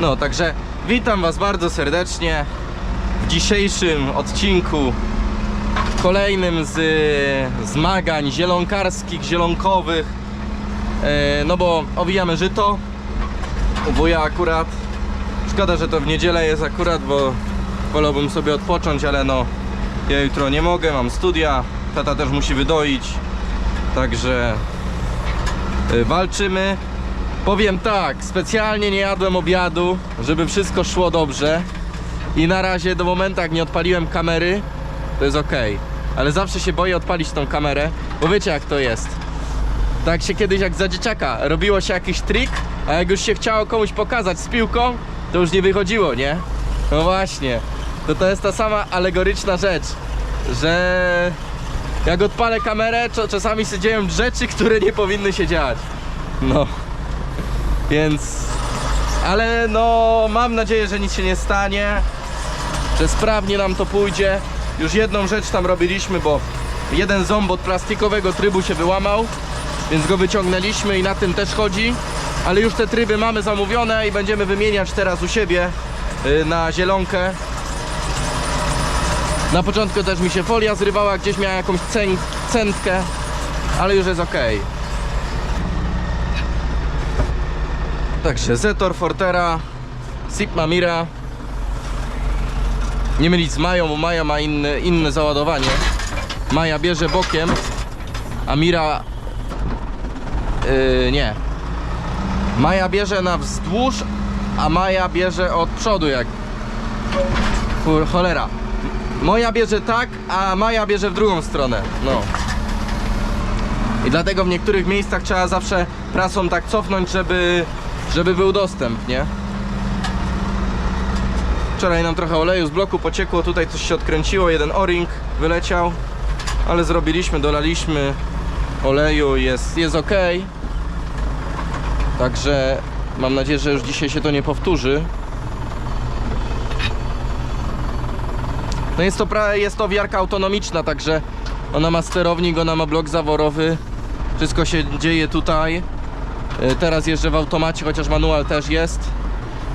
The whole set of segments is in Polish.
No, także witam Was bardzo serdecznie w dzisiejszym odcinku kolejnym z e, zmagań zielonkarskich, zielonkowych. E, No bo owijamy żyto. U wuja akurat. Szkoda, że to w niedzielę jest akurat, bo wolałbym sobie odpocząć, ale no ja jutro nie mogę, mam studia. Tata też musi wydoić. Także y, walczymy. Powiem tak, specjalnie nie jadłem obiadu, żeby wszystko szło dobrze. I na razie do momentu jak nie odpaliłem kamery, to jest ok. Ale zawsze się boję odpalić tą kamerę, bo wiecie jak to jest. Tak się kiedyś jak za dzieciaka robiło się jakiś trik, a jak już się chciało komuś pokazać z piłką, to już nie wychodziło, nie? No właśnie. To to jest ta sama alegoryczna rzecz, że jak odpalę kamerę, czasami się dzieją rzeczy, które nie powinny się dziać. No. Więc ale no mam nadzieję, że nic się nie stanie, że sprawnie nam to pójdzie. Już jedną rzecz tam robiliśmy, bo jeden ząb od plastikowego trybu się wyłamał, więc go wyciągnęliśmy i na tym też chodzi. Ale już te tryby mamy zamówione i będziemy wymieniać teraz u siebie y, na zielonkę. Na początku też mi się folia zrywała, gdzieś miała jakąś ceń, centkę, ale już jest ok. Także Zetor Fortera, Sigma Mira. Nie mylić z Mają, bo Maja ma inne, inne załadowanie. Maja bierze bokiem, a Mira... Yy, nie. Maja bierze na wzdłuż, a Maja bierze od przodu jak... Kur, cholera. Moja bierze tak, a Maja bierze w drugą stronę. No. I dlatego w niektórych miejscach trzeba zawsze prasą tak cofnąć, żeby, żeby był dostęp, nie? Wczoraj nam trochę oleju z bloku pociekło, tutaj coś się odkręciło, jeden o-ring wyleciał, ale zrobiliśmy, dolaliśmy oleju, jest, jest ok. Także mam nadzieję, że już dzisiaj się to nie powtórzy. No jest to, jest to wiarka autonomiczna, także ona ma sterownik, ona ma blok zaworowy. Wszystko się dzieje tutaj. Y, Teraz jeżdżę w automacie, chociaż manual też jest.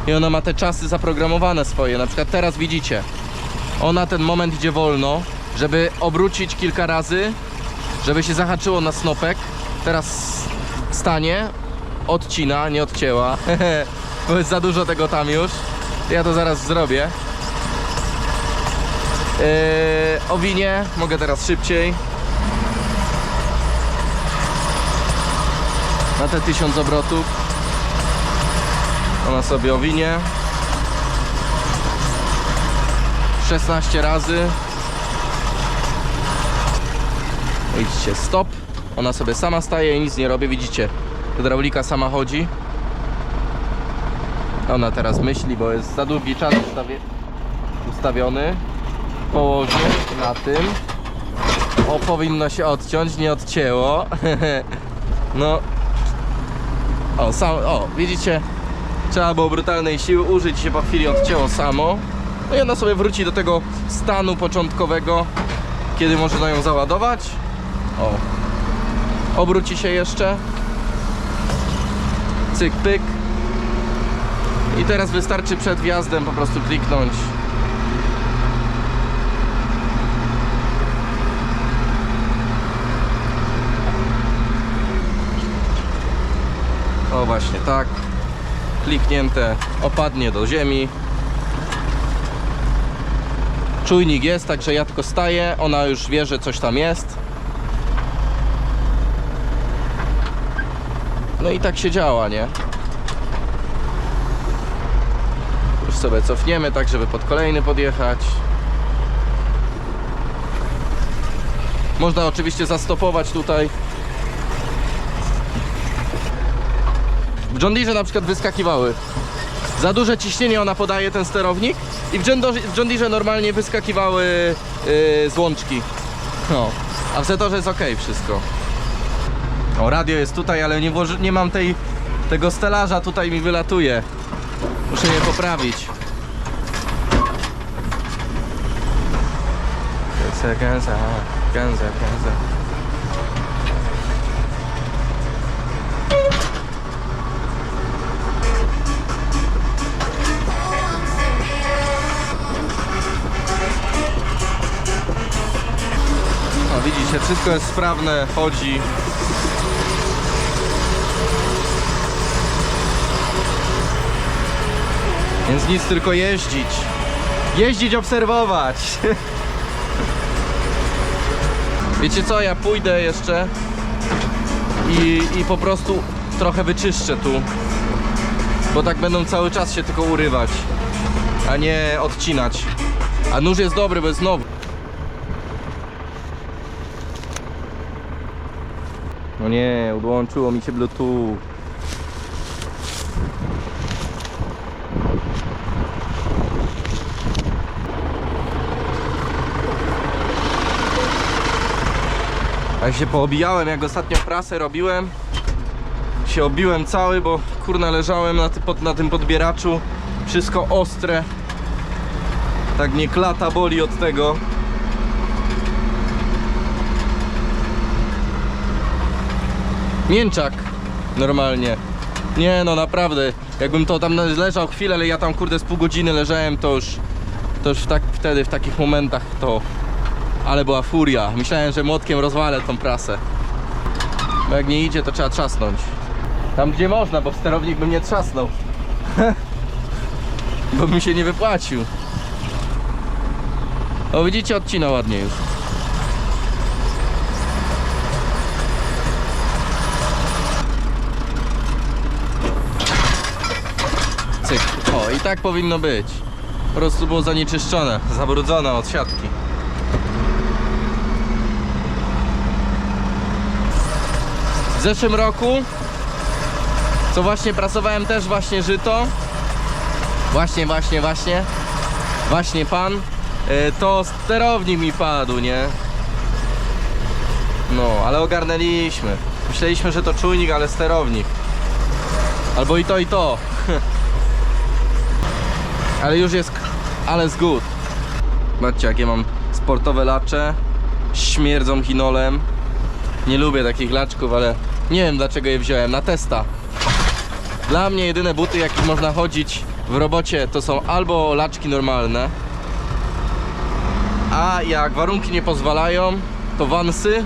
I ona ma te czasy zaprogramowane swoje. Na przykład teraz widzicie, ona ten moment idzie wolno, żeby obrócić kilka razy, żeby się zahaczyło na snopek. Teraz stanie, odcina, nie odcięła. Bo jest za dużo tego tam już. Ja to zaraz zrobię. Yy, owinie, mogę teraz szybciej. Na te 1000 obrotów. Ona sobie owinie. 16 razy. Widzicie, stop. Ona sobie sama staje i nic nie robi, widzicie. Hydraulika sama chodzi. Ona teraz myśli, bo jest za długi czas ustawiony położy na tym. O, powinno się odciąć, nie odcięło. no. O, sam, o, widzicie? Trzeba było brutalnej siły użyć, się po chwili odcięło samo. No i ona sobie wróci do tego stanu początkowego, kiedy można ją załadować. O. Obróci się jeszcze. Cyk, pyk. I teraz wystarczy przed wjazdem po prostu kliknąć Właśnie tak. Kliknięte opadnie do ziemi. Czujnik jest, także ja tylko staję. Ona już wie, że coś tam jest. No i tak się działa, nie? Już sobie cofniemy, tak żeby pod kolejny podjechać. Można oczywiście zastopować tutaj W John Deere na przykład wyskakiwały. Za duże ciśnienie ona podaje ten sterownik i w John, Deere normalnie wyskakiwały yy, złączki. No. A w Zetorze jest ok wszystko. O, radio jest tutaj, ale nie, nie mam tej, tego stelaża, tutaj mi wylatuje. Muszę je poprawić. Gęza, gęza, gęza, gęza. Wszystko jest sprawne, chodzi. Więc nic, tylko jeździć. Jeździć, obserwować. Wiecie co, ja pójdę jeszcze i, i po prostu trochę wyczyszczę tu. Bo tak będą cały czas się tylko urywać, a nie odcinać. A nóż jest dobry, bo jest nowy. No nie, odłączyło mi się Bluetooth. A ja się poobijałem, jak ostatnio prasę robiłem. Się obiłem cały, bo kurna leżałem na, ty, pod, na tym podbieraczu. Wszystko ostre. Tak mnie klata boli od tego. Mięczak. Normalnie. Nie no, naprawdę. Jakbym to tam leżał chwilę, ale ja tam kurde z pół godziny leżałem, to już, to już tak, wtedy, w takich momentach to... Ale była furia. Myślałem, że młotkiem rozwalę tą prasę. Bo jak nie idzie, to trzeba trzasnąć. Tam gdzie można, bo w sterownik bym nie trzasnął. bo bym się nie wypłacił. O widzicie, odcina ładnie już. Cyk. O, i tak powinno być. Po prostu było zanieczyszczone, zabrudzone od siatki. W zeszłym roku, co właśnie prasowałem też właśnie żyto, właśnie, właśnie, właśnie, właśnie pan, y, to sterownik mi padł, nie? No, ale ogarnęliśmy. Myśleliśmy, że to czujnik, ale sterownik. Albo i to, i to. Ale już jest, ale jest good. Zobaczcie, jakie mam sportowe lacze. Śmierdzą chinolem. Nie lubię takich laczków, ale nie wiem dlaczego je wziąłem. Na testa. Dla mnie jedyne buty, jakich można chodzić w robocie, to są albo laczki normalne, a jak warunki nie pozwalają, to wansy.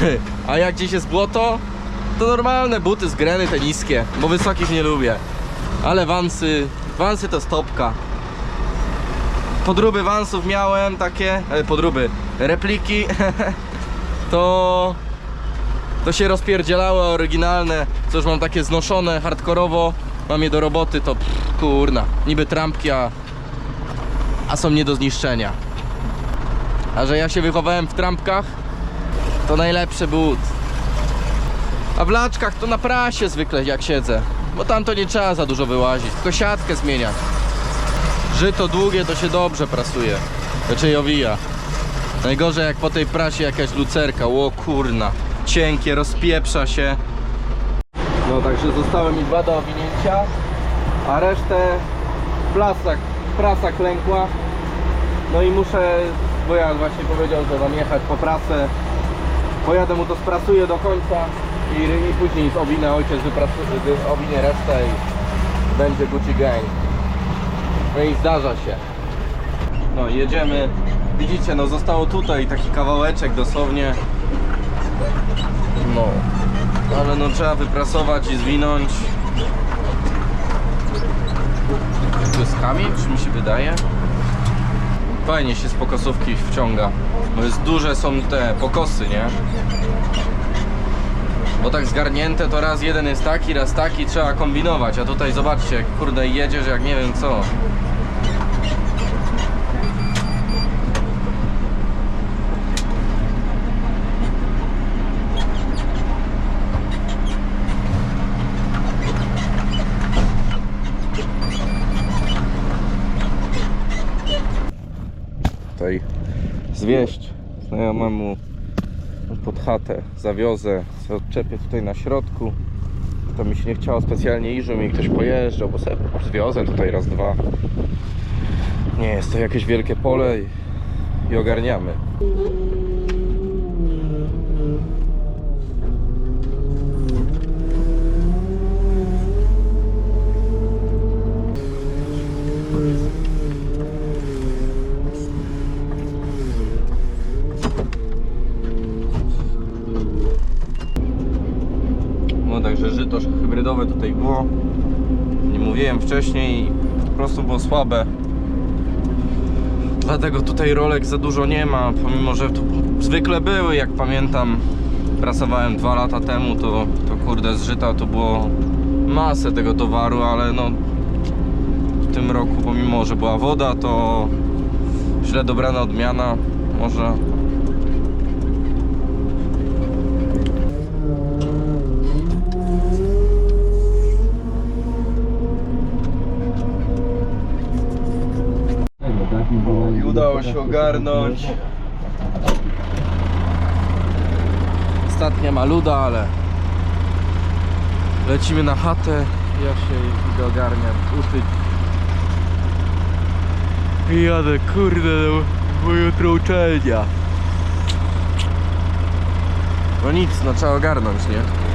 A jak gdzieś jest błoto, to normalne buty z greny, te niskie, bo wysokich nie lubię. Ale wansy, wansy to stopka. Podróby wansów miałem takie, e, podróby, repliki, to to się rozpierdzielały oryginalne, co już mam takie znoszone hardkorowo, mam je do roboty, to pff, kurna, niby trampki, a, a są nie do zniszczenia. A że ja się wychowałem w trampkach, to najlepszy but. A w laczkach to na prasie zwykle jak siedzę, bo tam to nie trzeba za dużo wyłazić, tylko siatkę zmieniać. Żyto długie to się dobrze prasuje, raczej owija. Najgorzej jak po tej prasie jakaś lucerka, o kurna, cienkie, rozpieprza się. No także zostały mi dwa do owinięcia, a resztę prasa, prasa klękła. No i muszę, bo ja właśnie powiedział, że mam jechać po prasę. Pojadę mu to sprasuję do końca i, i później z owinę ojciec wyprasuje, wy- owinie resztę i będzie Gucci Gang. No i zdarza się. No jedziemy. Widzicie, no zostało tutaj taki kawałeczek dosłownie. No. Ale no trzeba wyprasować i zwinąć. To jest czy mi się wydaje? Fajnie się z pokosówki wciąga. Bo jest duże są te pokosy, nie? Bo tak zgarnięte to raz jeden jest taki, raz taki, trzeba kombinować. A tutaj zobaczcie, kurde jedziesz jak nie wiem co. tutaj zwieść znajomemu pod chatę, zawiozę, odczepię tutaj na środku. To mi się nie chciało specjalnie iść, żeby mi ktoś pojeżdżał, bo sobie zwiozę tutaj raz, dwa. Nie jest to jakieś wielkie pole i, i ogarniamy było. Nie mówiłem wcześniej, po prostu było słabe. Dlatego tutaj rolek za dużo nie ma, pomimo że tu zwykle były, jak pamiętam. Pracowałem dwa lata temu, to, to kurde zżyta to było masę tego towaru, ale no w tym roku, pomimo że była woda, to źle dobrana odmiana. Może I udało się ogarnąć. Ostatnia maluda, ale lecimy na chatę. Ja się idę ogarniam, uszyć. I jadę, kurde, bo jutro uczelnia. No nic, no trzeba ogarnąć, nie?